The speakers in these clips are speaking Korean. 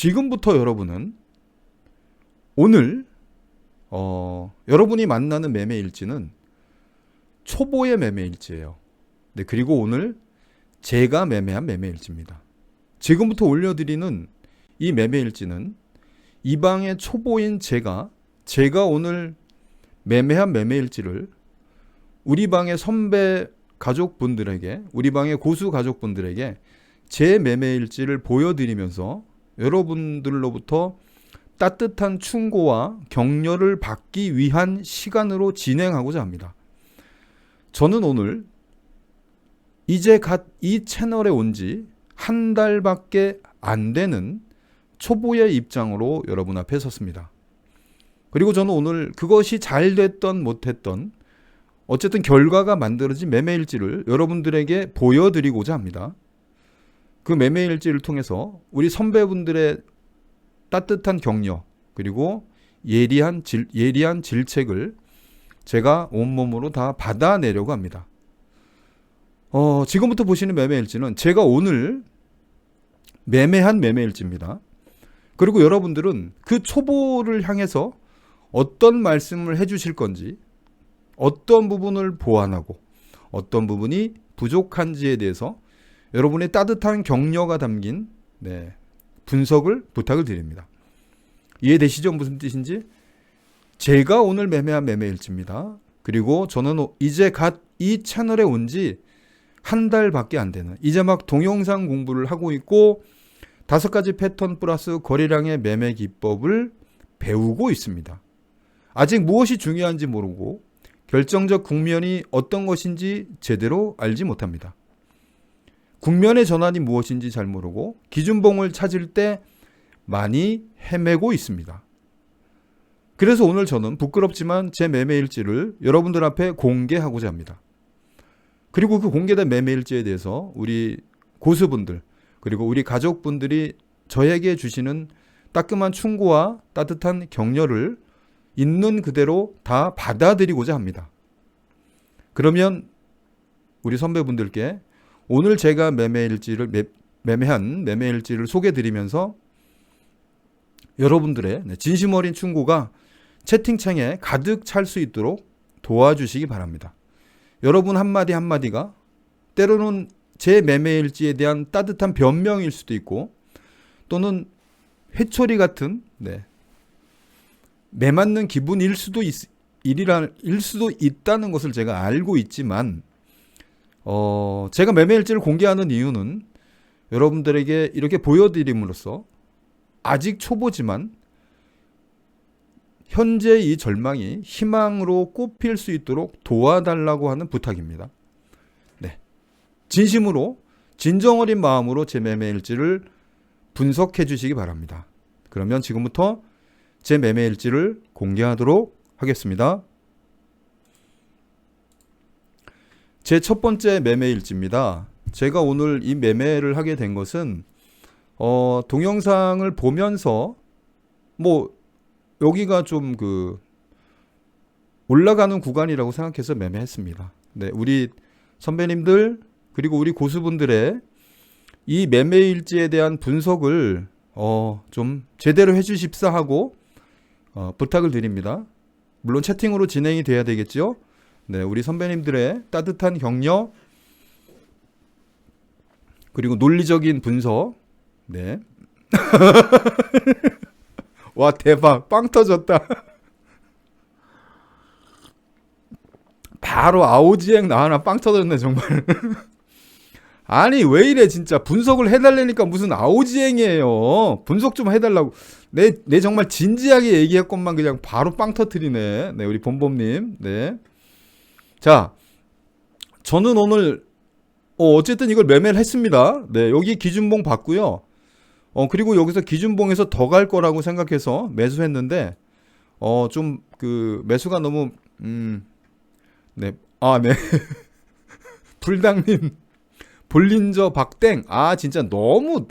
지금부터 여러분은 오늘 어, 여러분이 만나는 매매 일지는 초보의 매매 일지예요. 네, 그리고 오늘 제가 매매한 매매 일지입니다. 지금부터 올려드리는 이 매매 일지는 이 방의 초보인 제가 제가 오늘 매매한 매매 일지를 우리 방의 선배 가족분들에게 우리 방의 고수 가족분들에게 제 매매 일지를 보여드리면서 여러분들로부터 따뜻한 충고와 격려를 받기 위한 시간으로 진행하고자 합니다. 저는 오늘 이제 갓 이 채널에 온 지 한 달밖에 안 되는 초보의 입장으로 여러분 앞에 섰습니다. 그리고 저는 오늘 그것이 잘 됐던 못했던 어쨌든 결과가 만들어진 매매일지를 여러분들에게 보여드리고자 합니다. 그 매매 일지를 통해서 우리 선배분들의 따뜻한 격려 그리고 예리한 질, 예리한 질책을 제가 온몸으로 다 받아내려고 합니다. 어, 지금부터 보시는 매매일지는 제가 오늘 매매한 매매일지입니다. 그리고 여러분들은 그 초보를 향해서 어떤 말씀을 해주실 건지, 어떤 부분을 보완하고, 어떤 부분이 부족한지에 대해서 여러분의 따뜻한 격려가 담긴 네, 분석을 부탁을 드립니다. 이해되시죠? 무슨 뜻인지? 제가 오늘 매매한 매매일지입니다. 그리고 저는 이제 갓 이 채널에 온 지 한 달밖에 안 되는 이제 막 동영상 공부를 하고 있고 다섯 가지 패턴 플러스 거래량의 매매 기법을 배우고 있습니다. 아직 무엇이 중요한지 모르고 결정적 국면이 어떤 것인지 제대로 알지 못합니다. 국면의 전환이 무엇인지 잘 모르고 기준봉을 찾을 때 많이 헤매고 있습니다. 그래서 오늘 저는 부끄럽지만 제 매매일지를 여러분들 앞에 공개하고자 합니다. 그리고 그 공개된 매매일지에 대해서 우리 고수분들 그리고 우리 가족분들이 저에게 주시는 따끔한 충고와 따뜻한 격려를 있는 그대로 다 받아들이고자 합니다. 그러면 우리 선배분들께 오늘 제가 매매일지를 매, 매매한 매매일지를 소개드리면서 여러분들의 네, 진심 어린 충고가 채팅창에 가득 찰 수 있도록 도와주시기 바랍니다. 여러분 한마디 한마디가 때로는 제 매매일지에 대한 따뜻한 변명일 수도 있고 또는 회초리 같은 네, 매맞는 기분일 수도 있, 일이라, 일 수도 있다는 것을 제가 알고 있지만 어, 제가 매매일지를 공개하는 이유는 여러분들에게 이렇게 보여드림으로써 아직 초보지만 현재 이 절망이 희망으로 꽃필 수 있도록 도와달라고 하는 부탁입니다. 네. 진심으로 진정 어린 마음으로 제 매매일지를 분석해 주시기 바랍니다. 그러면 지금부터 제 매매일지를 공개하도록 하겠습니다. 제 첫 번째 매매 일지입니다. 제가 오늘 이 매매를 하게 된 것은 어, 동영상을 보면서 뭐 여기가 좀 그 올라가는 구간이라고 생각해서 매매했습니다. 네, 우리 선배님들 그리고 우리 고수분들의 이 매매 일지에 대한 분석을 어, 좀 제대로 해주십사 하고 어, 부탁을 드립니다. 물론 채팅으로 진행이 돼야 되겠죠. 네, 우리 선배님들의 따뜻한 격려 그리고 논리적인 분석. 네. 와 대박 빵 터졌다. 바로 아오지행 나하나 빵 터졌네 정말. 아니 왜 이래 진짜 분석을 해달라니까 무슨 아오지행이에요. 분석 좀 해달라고. 내, 내 정말 진지하게 얘기했건만 그냥 바로 빵 터트리네. 네 우리 범범님. 네. 자 저는 오늘 어, 어쨌든 이걸 매매를 했습니다. 네 여기 기준봉 봤고요. 어 그리고 여기서 기준봉에서 더 갈 거라고 생각해서 매수했는데 어 좀 그 매수가 너무 음 네 아 네. 불당님 볼린저 박땡 아 진짜 너무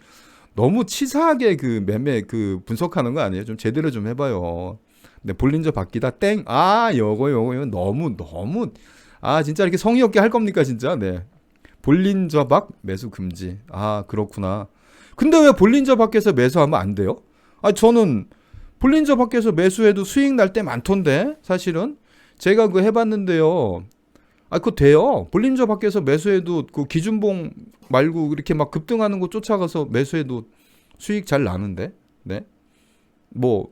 너무 치사하게 그 매매 그 분석하는 거 아니에요? 좀 제대로 좀 해봐요. 네 볼린저 바뀌다 땡 아 요거 요거 요거 너무 너무 아 진짜 이렇게 성의 없게 할 겁니까 진짜 네 볼린 저 박 매수 금지 아 그렇구나. 근데 왜 볼린 저 밖에서 매수하면 안 돼요? 아 저는 볼린 저 밖에서 매수해도 수익 날 때 많던데 사실은 제가 그 해봤는데요. 아 그거 돼요. 볼린저 밖에서 매수해도 그 기준봉 말고 이렇게 막 급등하는 거 쫓아가서 매수해도 수익 잘 나는데. 네. 뭐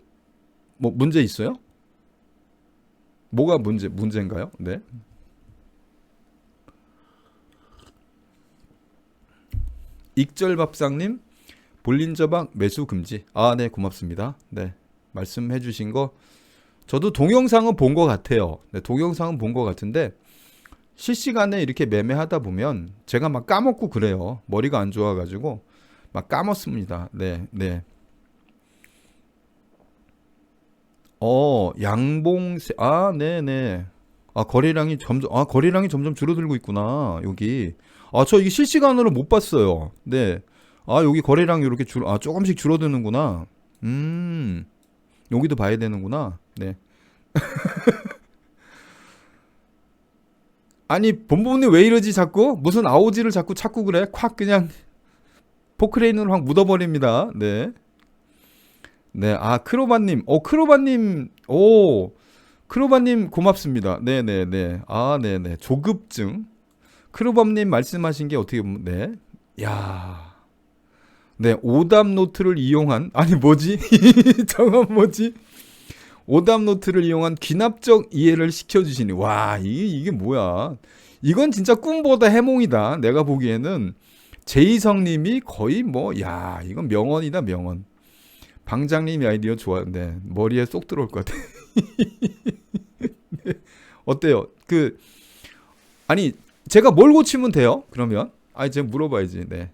뭐 문제 있어요? 뭐가 문제 문제인가요? 네. 익절밥상님 볼린저박 매수 금지. 아, 네, 고맙습니다. 네, 말씀해 주신 거 저도 동영상은 본 것 같아요. 네, 동영상은 본 것 같은데 실시간에 이렇게 매매하다 보면 제가 막 까먹고 그래요. 머리가 안 좋아가지고 막 까먹습니다. 네, 네. 어, 양봉세, 아, 네네. 아, 거래량이 점점, 아, 거래량이 점점 줄어들고 있구나, 여기. 아, 저 이게 실시간으로 못 봤어요. 네. 아, 여기 거래량이 이렇게 줄, 아, 조금씩 줄어드는구나. 음, 여기도 봐야 되는구나. 네. 아니, 본부님 왜 이러지, 자꾸? 무슨 아오지를 자꾸 찾고 그래? 콱 그냥 포크레인으로 확 묻어버립니다. 네. 네, 아, 크로바님. 어, 크로바님, 오, 크로바님 고맙습니다. 네네네. 네, 네. 아, 네네. 조급증. 크로밤님 말씀하신 게 어떻게 보면, 네. 야 네, 오답 노트를 이용한, 아니, 뭐지? 저건 뭐지? 오답 노트를 이용한 귀납적 이해를 시켜주시니, 와, 이게, 이게 뭐야. 이건 진짜 꿈보다 해몽이다. 내가 보기에는 제이성님이 거의 뭐, 야, 이건 명언이다, 명언. 방장님이 아이디어 좋았는데 머리에 쏙 들어올 것 같아. 네. 어때요? 그 아니 제가 뭘 고치면 돼요? 그러면 아니 제가 물어봐야지. 네.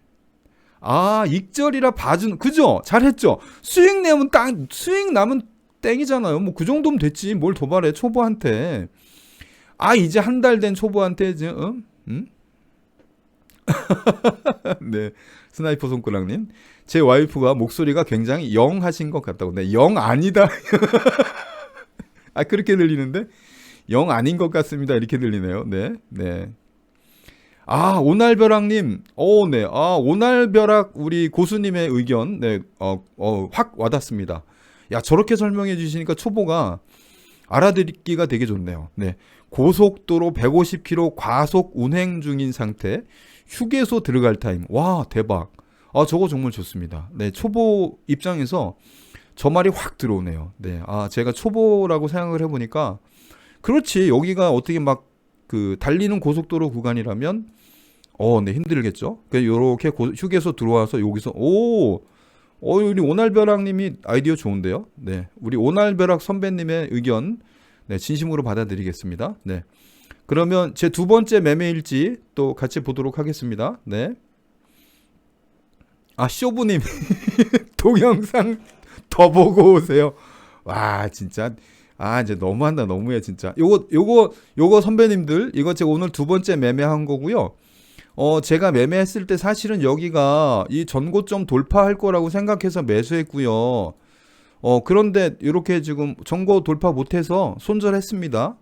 아 익절이라 봐주는 그죠? 잘했죠. 수익 내면 땅 수익 나면 땡이잖아요. 뭐 그 정도면 됐지. 뭘 도발해 초보한테. 아 이제 한 달 된 초보한테 이제 음? 음? 네 스나이퍼 손가락님 제 와이프가 목소리가 굉장히 영하신 것 같다고. 네, 영 아니다. 아 그렇게 들리는데 영 아닌 것 같습니다. 이렇게 들리네요. 네, 네. 아 오날벼락님, 오, 네, 아 오날벼락 우리 고수님의 의견, 네, 어, 어, 확 와닿습니다. 야 저렇게 설명해 주시니까 초보가 알아듣기가 되게 좋네요. 네, 고속도로 150km 과속 운행 중인 상태, 휴게소 들어갈 타임, 와 대박. 아, 저거 정말 좋습니다. 네, 초보 입장에서 저 말이 확 들어오네요. 네, 아, 제가 초보라고 생각을 해보니까, 그렇지, 여기가 어떻게 막 그 달리는 고속도로 구간이라면, 어, 네, 힘들겠죠. 그 요렇게 고, 휴게소 들어와서 여기서, 오, 어, 우리 오날벼락님이 아이디어 좋은데요. 네, 우리 오날벼락 선배님의 의견, 네, 진심으로 받아들이겠습니다. 네. 그러면 제 두 번째 매매일지 또 같이 보도록 하겠습니다. 네. 아 쇼부님 동영상 더 보고 오세요. 와 진짜 아 이제 너무한다 너무해 진짜. 요거 요거 요거 선배님들 이거 제가 오늘 두 번째 매매한 거고요. 어 제가 매매했을 때 사실은 여기가 이 전고점 돌파할 거라고 생각해서 매수했고요. 어 그런데 이렇게 지금 전고 돌파 못해서 손절했습니다.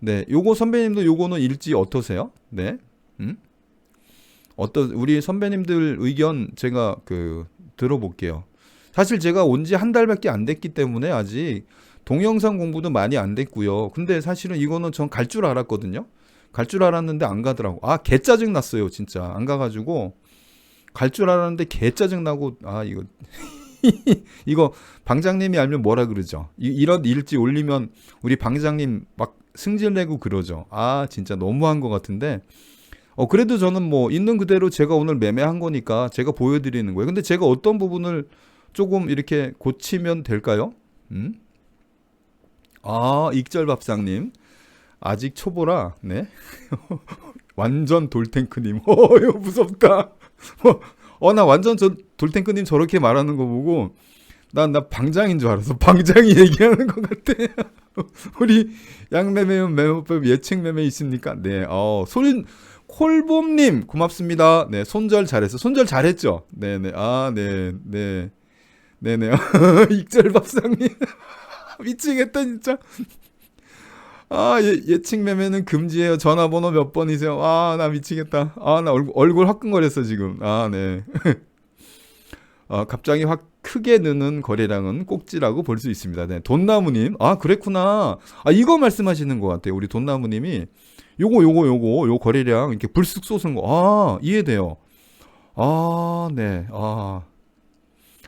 네, 요거 선배님도 요거는 일지 어떠세요? 네, 음? 어떤 우리 선배님들 의견 제가 그 들어볼게요. 사실 제가 온 지 한 달밖에 안 됐기 때문에 아직 동영상 공부도 많이 안 됐고요. 근데 사실은 이거는 전 갈 줄 알았거든요. 갈 줄 알았는데 안 가더라고. 아, 개 짜증 났어요, 진짜. 안 가가지고 갈 줄 알았는데 개 짜증 나고 아 이거 이거 방장님이 알면 뭐라 그러죠. 이, 이런 일지 올리면 우리 방장님 막 승질 내고 그러죠. 아 진짜 너무한 것 같은데 어, 그래도 저는 뭐 있는 그대로 제가 오늘 매매한 거니까 제가 보여드리는 거예요. 근데 제가 어떤 부분을 조금 이렇게 고치면 될까요? 음? 아, 익절밥상님. 아직 초보라, 네. 완전 돌탱크님. 어, 무섭다. 어, 나 완전 저 돌탱크님 저렇게 말하는 거 보고, 난, 나 방장인 줄 알았어. 방장이 얘기하는 것 같아. 우리 양매매면 매매법 예측 매매 있습니까? 네, 어, 소린, 콜봄님 고맙습니다. 네 손절 잘했어. 손절 잘했죠. 네네 아 네 네 네. 네네 익절밥상님 미치겠다 진짜. 아 예, 예측 매매는 금지예요. 전화번호 몇 번이세요? 아 나 미치겠다. 아 나 얼굴 얼굴 화끈거렸어 지금. 아 네. 어, 갑자기 확 크게 느는 거래량은 꼭지라고 볼 수 있습니다. 네, 돈나무님, 아 그랬구나. 아 이거 말씀하시는 것 같아요. 우리 돈나무님이 요거 요거 요거 요 거래량 이렇게 불쑥 솟은 거, 아 이해돼요. 아 네, 아.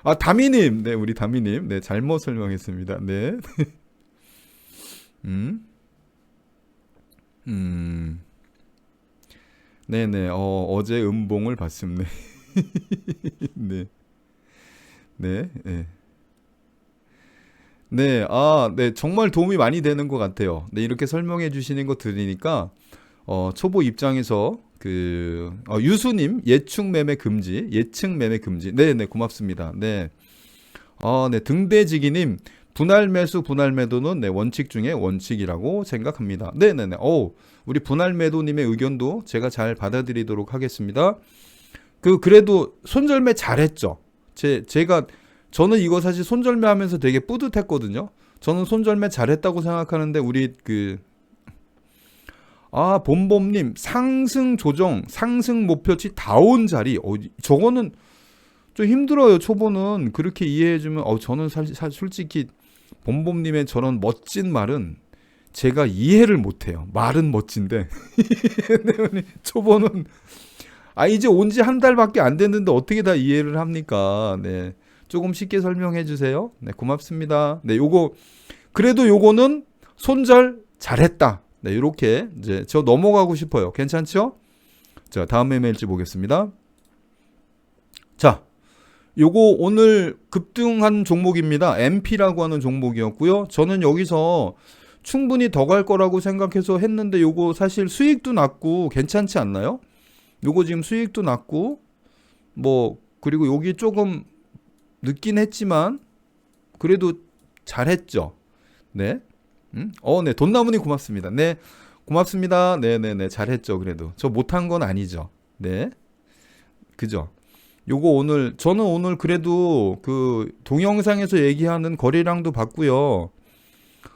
아 다미님, 네 우리 다미님, 네 잘못 설명했습니다. 네. 음, 음, 네네, 어 어제 음봉을 봤습니다. 네. 네, 네. 네, 아, 네, 정말 도움이 많이 되는 것 같아요. 네, 이렇게 설명해 주시는 거 들으니까, 어, 초보 입장에서, 그, 어, 유수님, 예측 매매 금지, 예측 매매 금지. 네, 네, 고맙습니다. 네. 아, 네, 등대지기님, 분할 매수, 분할 매도는 네, 원칙 중에 원칙이라고 생각합니다. 네, 네, 네. 오, 우리 분할 매도님의 의견도 제가 잘 받아들이도록 하겠습니다. 그, 그래도 손절매 잘했죠? 제 제가 저는 이거 사실 손절매 하면서 되게 뿌듯했거든요. 저는 손절매 잘했다고 생각하는데 우리 그 아, 봄봄님 상승 조정 상승 목표치 다운 자리 어 저거는 좀 힘들어요. 초보는 그렇게 이해해주면 어 저는 사실 솔직히 봄봄님의 저런 멋진 말은 제가 이해를 못해요. 말은 멋진데 초보는 아 이제 온 지 한 달밖에 안 됐는데 어떻게 다 이해를 합니까? 네. 조금 쉽게 설명해 주세요. 네, 고맙습니다. 네, 요거 그래도 요거는 손절 잘했다. 네, 이렇게 이제 저 넘어가고 싶어요. 괜찮죠? 자, 다음 매매일지 보겠습니다. 자, 요거 오늘 급등한 종목입니다. MP라고 하는 종목이었고요. 저는 여기서 충분히 더 갈 거라고 생각해서 했는데 요거 사실 수익도 났고 괜찮지 않나요? 요거 지금 수익도 났고 뭐 그리고 여기 조금 늦긴 했지만 그래도 잘했죠. 네. 음? 어, 네. 돈나무니 고맙습니다. 네. 고맙습니다. 네, 네, 네. 잘했죠. 그래도. 저 못한 건 아니죠. 네. 그죠? 요거 오늘 저는 오늘 그래도 그 동영상에서 얘기하는 거래량도 봤고요.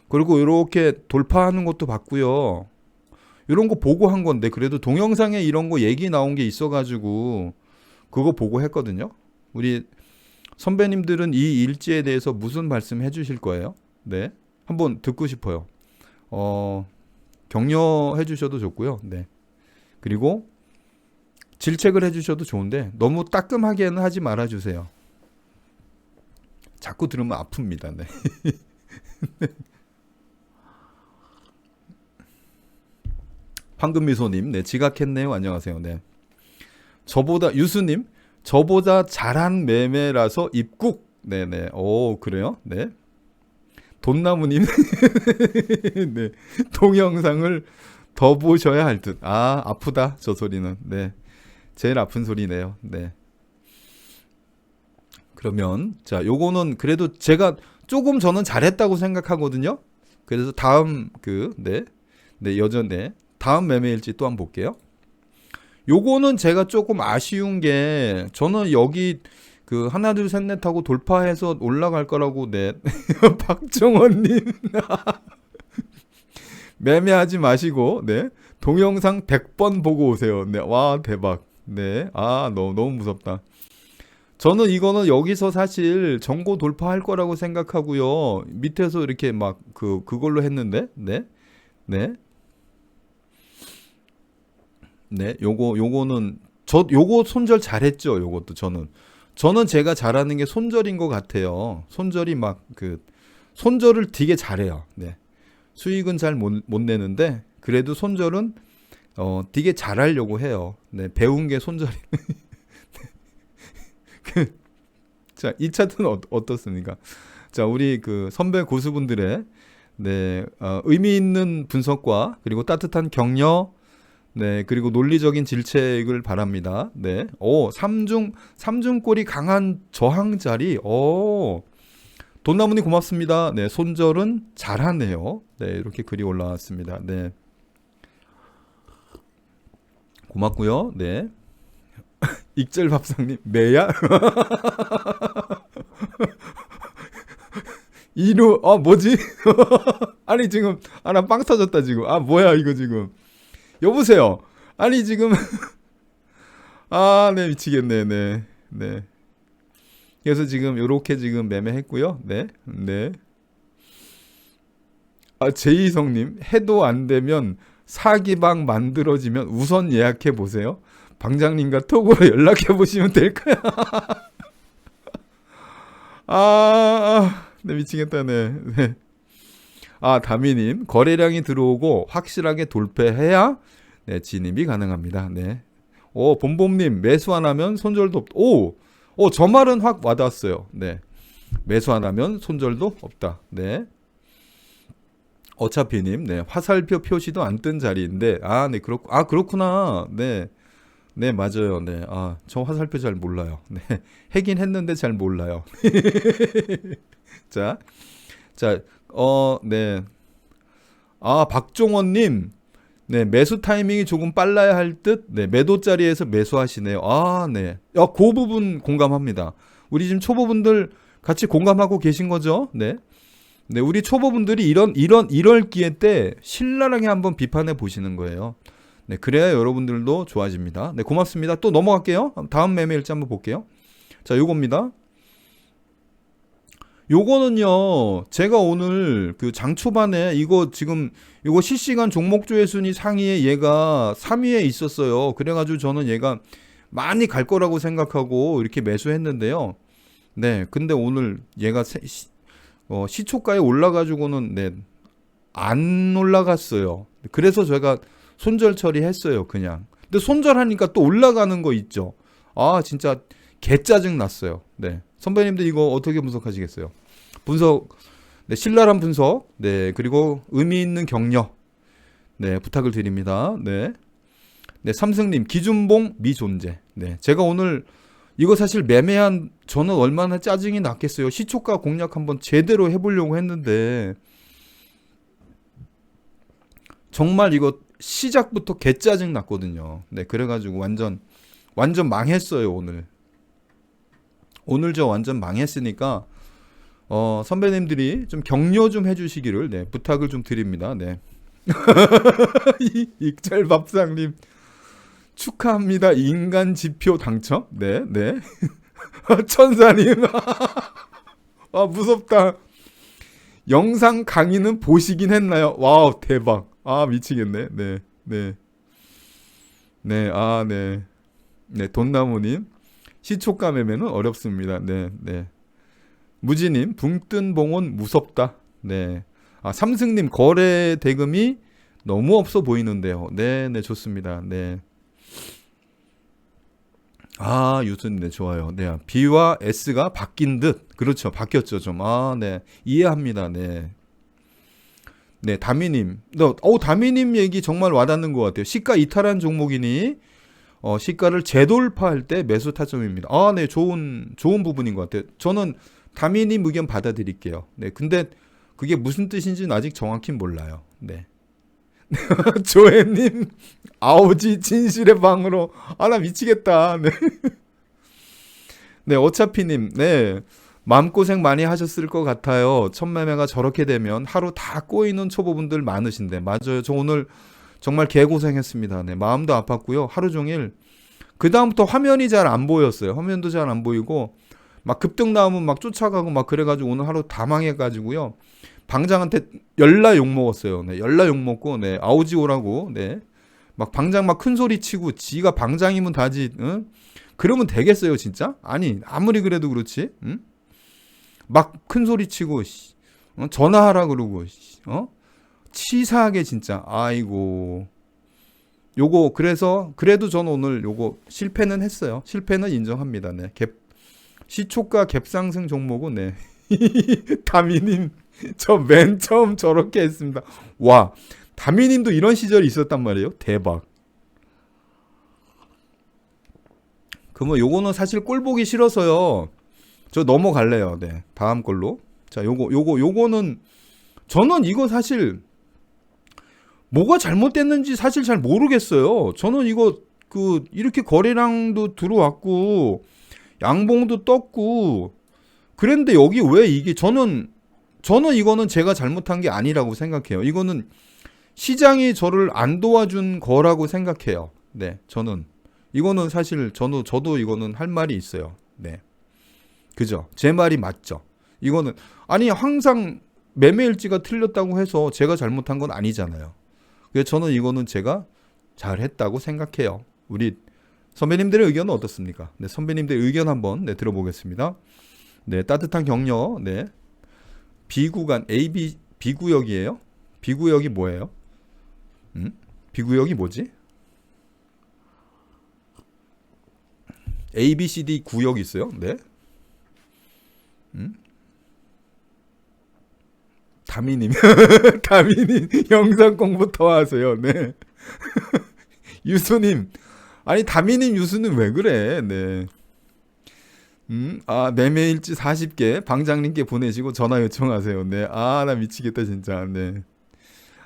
그리고 이렇게 돌파하는 것도 봤고요. 이런 거 보고 한 건데 그래도 동영상에 이런 거 얘기 나온 게 있어가지고 그거 보고 했거든요. 우리 선배님들은 이 일지에 대해서 무슨 말씀 해주실 거예요? 네, 한번 듣고 싶어요. 어, 격려해 주셔도 좋고요. 네, 그리고 질책을 해 주셔도 좋은데 너무 따끔하게는 하지 말아 주세요. 자꾸 들으면 아픕니다. 네. 황금미소님, 네, 지각했네요. 안녕하세요. 네. 저보다, 유수님, 저보다 잘한 매매라서 입국. 네네. 오, 그래요? 네. 돈나무님, 네. 동영상을 더 보셔야 할 듯. 아, 아프다. 저 소리는. 네. 제일 아픈 소리네요. 네. 그러면, 자, 요거는 그래도 제가 조금 저는 잘했다고 생각하거든요. 그래서 다음 그, 네. 네, 여전, 네. 다음 매매일지 또 한번 볼게요. 요거는 제가 조금 아쉬운 게 저는 여기 그 하나 둘 셋 넷 하고 돌파해서 올라갈 거라고 네 박정원님. 매매하지 마시고 네. 동영상 100번 보고 오세요. 네 와 대박. 네아 너무 너무 무섭다. 저는 이거는 여기서 사실 전고 돌파할 거라고 생각하고요. 밑에서 이렇게 막 그 그걸로 했는데 네 네. 네. 네, 요거 요거는 저 요거 손절 잘했죠. 요것도 저는 저는 제가 잘하는 게 손절인 것 같아요. 손절이 막 그 손절을 되게 잘해요. 네. 수익은 잘못 못 내는데 그래도 손절은 어 되게 잘하려고 해요. 네, 배운 게 손절이. 그, 자, 이 차트는 어, 어떻습니까? 자, 우리 그 선배 고수분들의 네, 어, 의미 있는 분석과 그리고 따뜻한 격려 네, 그리고 논리적인 질책을 바랍니다. 네. 오, 삼중 삼중골이 강한 저항 자리. 오. 돈나무님 고맙습니다. 네, 손절은 잘하네요. 네, 이렇게 글이 올라왔습니다. 네. 고맙고요. 네. 익절 밥상님 매야? 이루 아 뭐지? 아니 지금 아나 빵 터졌다 지금 아 뭐야 이거 지금 여보세요. 아니 지금 아, 네 미치겠네. 네. 네. 그래서 지금 요렇게 지금 매매했고요. 네. 네. 아, 제이성 님, 해도 안 되면 사기방 만들어지면 우선 예약해 보세요. 방장님과 톡으로 연락해 보시면 될까요? 아, 아, 네, 미치겠다, 네. 네. 아, 다미님, 거래량이 들어오고 확실하게 돌파해야 네, 진입이 가능합니다. 네. 오, 봄봄님, 매수 안 하면 손절도 없, 오! 오, 저 말은 확 와닿았어요. 네. 매수 안 하면 손절도 없다. 네. 어차피님, 네. 화살표 표시도 안 뜬 자리인데, 아, 네, 그렇고, 아, 그렇구나. 네. 네, 맞아요. 네. 아, 저 화살표 잘 몰라요. 네. 해긴 했는데 잘 몰라요. 자, 자, 어, 네. 아, 박종원 님. 네, 매수 타이밍이 조금 빨라야 할 듯, 네, 매도 자리에서 매수하시네요. 아, 네. 야, 그 부분 공감합니다. 우리 지금 초보분들 같이 공감하고 계신 거죠? 네. 네, 우리 초보분들이 이런, 이런, 이럴 기회 때 신랄하게 한번 비판해 보시는 거예요. 네, 그래야 여러분들도 좋아집니다. 네, 고맙습니다. 또 넘어갈게요. 다음 매매 일지 한번 볼게요. 자, 요겁니다. 요거는요, 제가 오늘 그 장 초반에 이거 지금 이거 실시간 종목 조회 순위 상위에 얘가 3위에 있었어요. 그래가지고 저는 얘가 많이 갈 거라고 생각하고 이렇게 매수했는데요. 네, 근데 오늘 얘가 세- 시, 어, 시초가에 올라가지고는 네, 안 올라갔어요. 그래서 제가 손절 처리했어요, 그냥. 근데 손절하니까 또 올라가는 거 있죠. 아, 진짜 개 짜증 났어요. 네. 선배님들 이거 어떻게 분석하시겠어요? 분석, 네, 신랄한 분석, 네, 그리고 의미 있는 격려, 네, 부탁을 드립니다. 네. 네, 삼승님, 기준봉 미존재. 네, 제가 오늘 이거 사실 매매한 저는 얼마나 짜증이 났겠어요. 시초가 공략 한번 제대로 해보려고 했는데, 정말 이거 시작부터 개짜증 났거든요. 네, 그래가지고 완전, 완전 망했어요, 오늘. 오늘 저 완전 망했으니까, 어, 선배님들이 좀 격려 좀 해주시기를, 네, 부탁을 좀 드립니다. 네. 이- 익절 밥상님, 축하합니다. 인간 지표 당첨? 네, 네. 천사님, 아, 무섭다. 영상 강의는 보시긴 했나요? 와우, 대박. 아, 미치겠네. 네, 네. 네, 아, 네. 네, 돈나무님. 시초가 매매는 어렵습니다. 네, 네. 무지님, 붕뜬 봉은 무섭다. 네. 아, 삼승님, 거래 대금이 너무 없어 보이는데요. 네, 네, 좋습니다. 네. 아, 유수님, 네, 좋아요. 네. B와 S가 바뀐 듯. 그렇죠. 바뀌었죠, 좀. 아, 네. 이해합니다. 네. 네, 다미님. 너, 어, 다미님 얘기 정말 와닿는 것 같아요. 시가 이탈한 종목이니, 어, 시가를 재돌파할 때 매수 타점입니다. 아, 네, 좋은, 좋은 부분인 것 같아요. 저는 다미님 의견 받아들일게요. 네, 근데 그게 무슨 뜻인지는 아직 정확히 몰라요. 네. 조혜님, 아오지 진실의 방으로. 아, 나 미치겠다. 네. 네, 어차피님, 네. 마음고생 많이 하셨을 것 같아요. 첫 매매가 저렇게 되면 하루 다 꼬이는 초보분들 많으신데. 맞아요. 저 오늘 정말 개고생했습니다. 네, 마음도 아팠고요. 하루 종일. 그다음부터 화면이 잘 안 보였어요. 화면도 잘 안 보이고, 막 급등 나오면 막 쫓아가고 막 그래가지고 오늘 하루 다 망해가지고요. 방장한테 열나 욕 먹었어요. 네, 열나 욕 먹고, 네, 아우지 오라고, 네. 막 방장 막 큰 소리 치고, 지가 방장이면 다지, 응? 그러면 되겠어요, 진짜? 아니, 아무리 그래도 그렇지, 응? 막큰 소리 치고, 씨, 어? 전화하라 그러고, 씨, 어? 치사하게 진짜, 아이고. 요거, 그래서, 그래도 저는 오늘 요거 실패는 했어요. 실패는 인정합니다. 네. 갭, 시초가 갭상승 종목은, 네. 다미님, 저 맨 처음 저렇게 했습니다. 와, 다미님도 이런 시절이 있었단 말이에요. 대박. 그러면 요거는 사실 꼴 보기 싫어서요. 저 넘어갈래요. 네. 다음 걸로. 자, 요거 요거 요거는 저는 이거 사실 뭐가 잘못됐는지 사실 잘 모르겠어요. 저는 이거 그 이렇게 거래량도 들어왔고 양봉도 떴고 그랬는데 여기 왜 이게 저는 저는 이거는 제가 잘못한 게 아니라고 생각해요. 이거는 시장이 저를 안 도와준 거라고 생각해요. 네, 저는 이거는 사실 저도 저도 이거는 할 말이 있어요. 네. 그죠? 제 말이 맞죠? 이거는 아니 항상 매매 일지가 틀렸다고 해서 제가 잘못한 건 아니잖아요. 그래서 저는 이거는 제가 잘했다고 생각해요. 우리 선배님들의 의견은 어떻습니까? 네, 선배님들의 의견 한번 네, 들어보겠습니다. 네, 따뜻한 격려. 네. B구간 A, B, B구역이에요? B구역이 뭐예요? 음? B구역이 뭐지? A, B, C, D 구역 있어요? 네. 음? 다미님, 다미님 영상 공부 더 하세요. 네. 유수님, 아니 다미님 유수는 왜 그래? 네. 음, 아 매매일지 40개 방장님께 보내시고 전화 요청하세요. 네. 아 나 미치겠다 진짜. 네.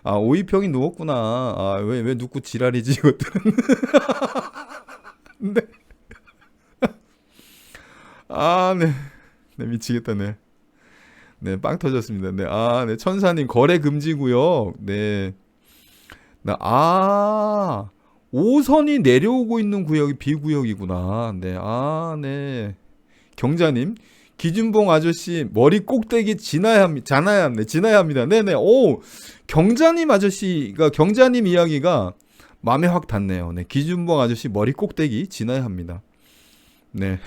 아 오이평이 누웠구나. 아 왜 왜 눕고 지랄이지 이것들은. 네. 아 네. 네 미치겠다 네. 네, 빵 터졌습니다. 네, 아, 네, 천사님 거래 금지구역. 네, 나 아, 5선이 내려오고 있는 구역이 비구역이구나. 네, 아, 네, 경자님 기준봉 아저씨 머리 꼭대기 지나야 합니다. 지나야 합니다. 지나야 합니다. 네, 네, 오, 경자님 아저씨가 경자님 이야기가 마음에 확 닿네요. 네, 기준봉 아저씨 머리 꼭대기 지나야 합니다. 네,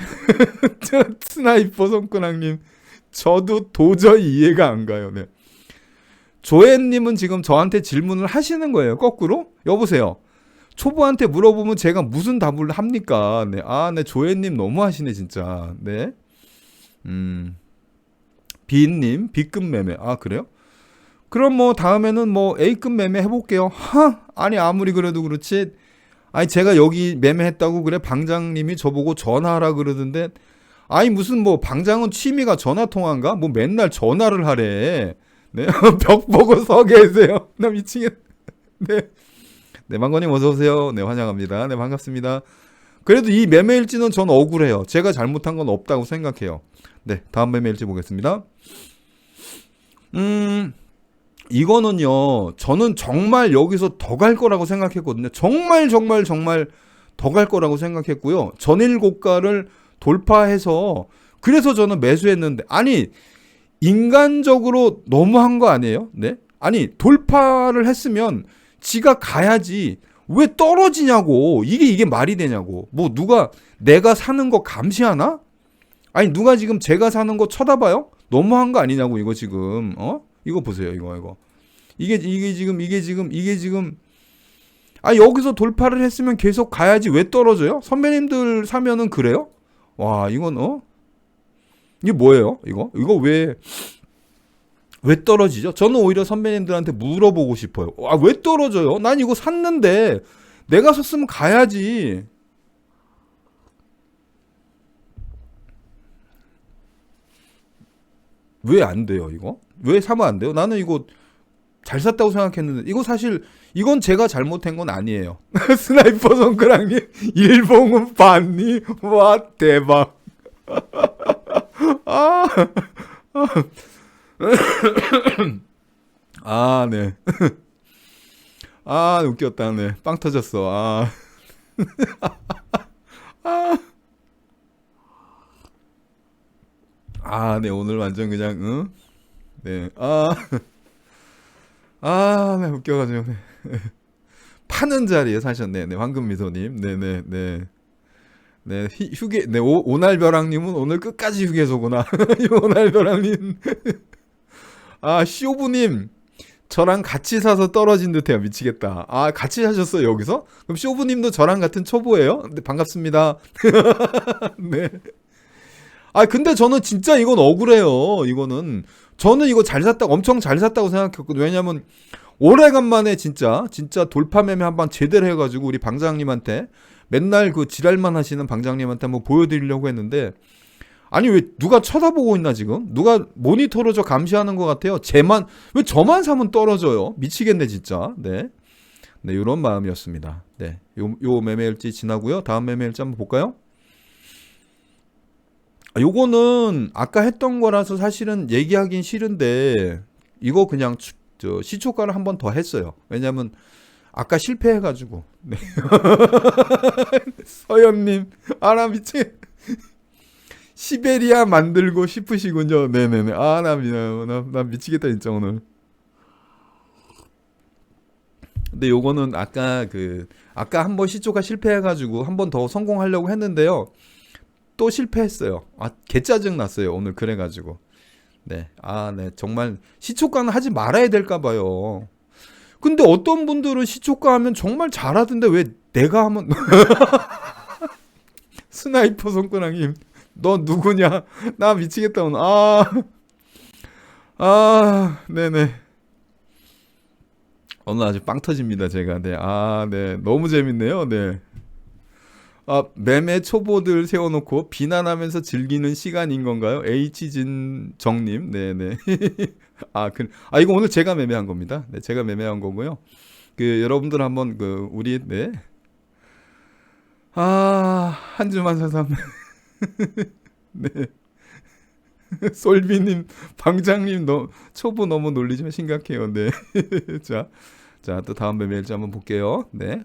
스나이퍼 손가락님. 저도 도저히 이해가 안 가요. 네. 조앤님은 지금 저한테 질문을 하시는 거예요. 거꾸로? 여보세요. 초보한테 물어보면 제가 무슨 답을 합니까? 네. 아, 네. 조앤님 너무 하시네, 진짜. 네. 음. 비님, B급 매매. 아, 그래요? 그럼 뭐 다음에는 뭐 A급 매매 해볼게요. 하! 아니, 아무리 그래도 그렇지. 아니, 제가 여기 매매했다고 그래. 방장님이 저보고 전화하라 그러던데. 아니 무슨 뭐 방장은 취미가 전화 통화인가? 뭐 맨날 전화를 하래. 네. 벽 보고 서 계세요. 나 미치겠. 네. 네, 망건님 어서 오세요. 네, 환영합니다. 네, 반갑습니다. 그래도 이 매매일지는 전 억울해요. 제가 잘못한 건 없다고 생각해요. 네, 다음 매매일지 보겠습니다. 음, 이거는요, 저는 정말 여기서 더 갈 거라고 생각했거든요. 정말, 정말, 정말 더 갈 거라고 생각했고요. 전일 고가를 돌파해서 그래서 저는 매수했는데 아니 인간적으로 너무한 거 아니에요? 네? 아니 돌파를 했으면 지가 가야지 왜 떨어지냐고 이게 이게 말이 되냐고 뭐 누가 내가 사는 거 감시하나? 아니 누가 지금 제가 사는 거 쳐다봐요? 너무한 거 아니냐고 이거 지금 어 이거 보세요 이거 이거 이게 이게 지금 이게 지금 이게 지금 아 여기서 돌파를 했으면 계속 가야지 왜 떨어져요? 선배님들 사면은 그래요? 와, 이건 어? 이게 뭐예요? 이거? 이거 왜, 왜 떨어지죠? 저는 오히려 선배님들한테 물어보고 싶어요. 아, 왜 떨어져요? 난 이거 샀는데, 내가 샀으면 가야지. 왜 안 돼요, 이거? 왜 사면 안 돼요? 나는 이거 잘 샀다고 생각했는데, 이거 사실, 이건 제가 잘못한 건 아니에요. 스나이퍼 손가락님, 일봉은 봤니? 와, 대박. 아, 아, 네. 아, 웃겼다, 네. 빵 터졌어, 아. 아. 아, 네, 오늘 완전 그냥, 응? 네, 아. 아, 네, 웃겨가지고. 네. 파는 자리에 사셨네. 네, 황금미소님. 네네, 네. 네, 휘- 휴게, 네, 오, 오날벼락님은 오늘 끝까지 휴게소구나. 오날벼락님. 아, 쇼부님. 저랑 같이 사서 떨어진 듯해요. 미치겠다. 아, 같이 사셨어요, 여기서? 그럼 쇼부님도 저랑 같은 초보예요? 네, 반갑습니다. 네. 아, 근데 저는 진짜 이건 억울해요. 이거는. 저는 이거 잘 샀다고, 엄청 잘 샀다고 생각했거든요. 왜냐면, 오래간만에 진짜, 진짜 돌파 매매 한 번 제대로 해가지고, 우리 방장님한테, 맨날 그 지랄만 하시는 방장님한테 한번 보여드리려고 했는데, 아니, 왜 누가 쳐다보고 있나, 지금? 누가 모니터로 저 감시하는 것 같아요. 쟤만, 왜 저만 사면 떨어져요? 미치겠네, 진짜. 네. 네, 이런 마음이었습니다. 네. 요, 요 매매일지 지나고요. 다음 매매일지 한번 볼까요? 아, 요거는 아까 했던 거라서 사실은 얘기하긴 싫은데 이거 그냥 추- 저 시초가를 한 번 더 했어요. 왜냐면 아까 실패해가지고. 네. 서현님, 아나 미치. 시베리아 만들고 싶으시군요. 네네네. 아, 나, 미- 나, 나 미치겠다, 진짜, 오늘. 근데 요거는 아까 그, 아까 한 번 시초가 실패해가지고 한 번 더 성공하려고 했는데요. 또 실패했어요. 아, 개짜증 났어요. 오늘 그래가지고. 네. 아, 네. 정말 시초가는 하지 말아야 될까봐요. 근데 어떤 분들은 시초가 하면 정말 잘하던데 왜 내가 하면. 스나이퍼 손가락님. 너 누구냐? 나 미치겠다 오늘. 아, 아, 네네. 오늘 아주 빵 터집니다 제가. 네, 아, 네, 너무 재밌네요. 네. 아, 매매 초보들 세워놓고 비난하면서 즐기는 시간인 건가요? H진 정님, 네네. 아, 그, 아 이거 오늘 제가 매매한 겁니다. 네, 제가 매매한 거고요. 그 여러분들 한번 그 우리 네. 아, 한 주만 사삼. 네. 솔비님, 방장님, 너 초보 너무 놀리지만 심각해요. 네. 자, 자, 또 다음 매매일지 한번 볼게요. 네.